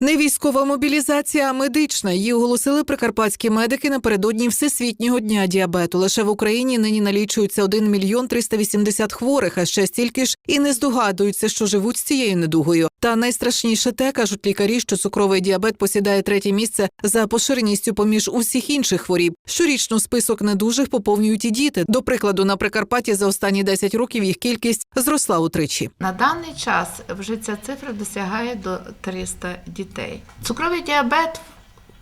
Не військова мобілізація, а медична. Її оголосили прикарпатські медики напередодні Всесвітнього дня діабету. Лише в Україні нині налічується 1 мільйон 380 хворих, а ще стільки ж і не здогадуються, що живуть з цією недугою. Та найстрашніше те, кажуть лікарі, що цукровий діабет посідає третє місце за поширеністю поміж усіх інших хворіб. Щорічно список недужих поповнюють і діти. До прикладу, на Прикарпатті за останні 10 років їх кількість зросла утричі. На даний час вже ця цифра досягає до 300 дітей. Цукровий діабет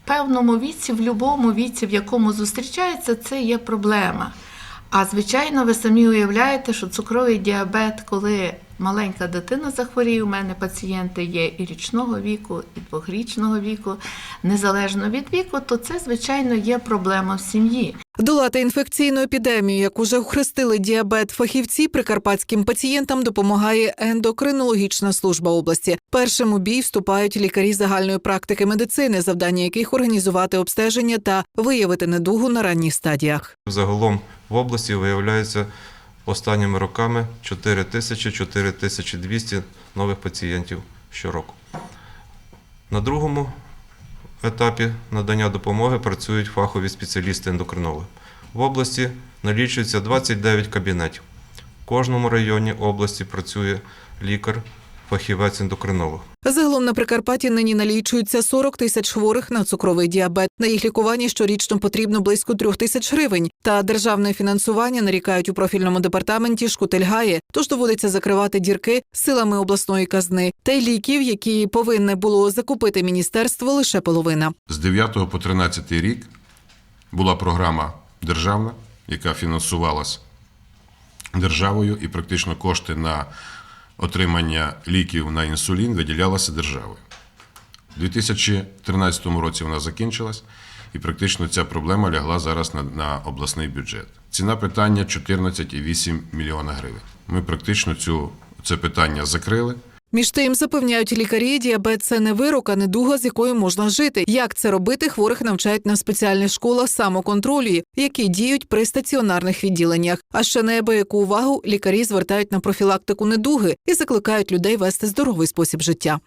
в певному віці, в будь-якому віці, в якому зустрічається, це є проблема. А звичайно, ви самі уявляєте, що цукровий діабет, коли маленька дитина захворіє, у мене пацієнти є і річного віку, і двохрічного віку, незалежно від віку, то це, звичайно, є проблема в сім'ї. Долати інфекційну епідемію, як уже охрестили діабет фахівці, прикарпатським пацієнтам допомагає ендокринологічна служба області. Першим у бій вступають лікарі загальної практики медицини, завдання яких організувати обстеження та виявити недугу на ранніх стадіях. Загалом в області виявляється останніми роками 4 тисячі 4 тисячі 200 нових пацієнтів щороку. На другому етапі надання допомоги працюють фахові спеціалісти-ендокринологи. В області налічується 29 кабінетів. В кожному районі області працює лікар, фахівець-ендокринолог. Загалом на Прикарпатті нині налічується 40 тисяч хворих на цукровий діабет. На їх лікування щорічно потрібно близько трьох тисяч гривень. Та державне фінансування нарікають у профільному департаменті шкутильгає, тож доводиться закривати дірки силами обласної казни. Та й ліків, які повинне було закупити міністерство, лише половина. З 9 по 13 рік була програма державна, яка фінансувалась державою, і практично кошти на отримання ліків на інсулін виділялася державою. У 2013 році вона закінчилась, і практично ця проблема лягла зараз на, на обласний бюджет. Ціна питання 14,8 мільйона гривень. Ми практично цю, це питання закрили. Між тим запевняють лікарі, діабет це не вирок, а недуга, з якою можна жити. Як це робити, хворих навчають на спеціальних школах самоконтролю, які діють при стаціонарних відділеннях. А ще неабияку увагу лікарі звертають на профілактику недуги і закликають людей вести здоровий спосіб життя.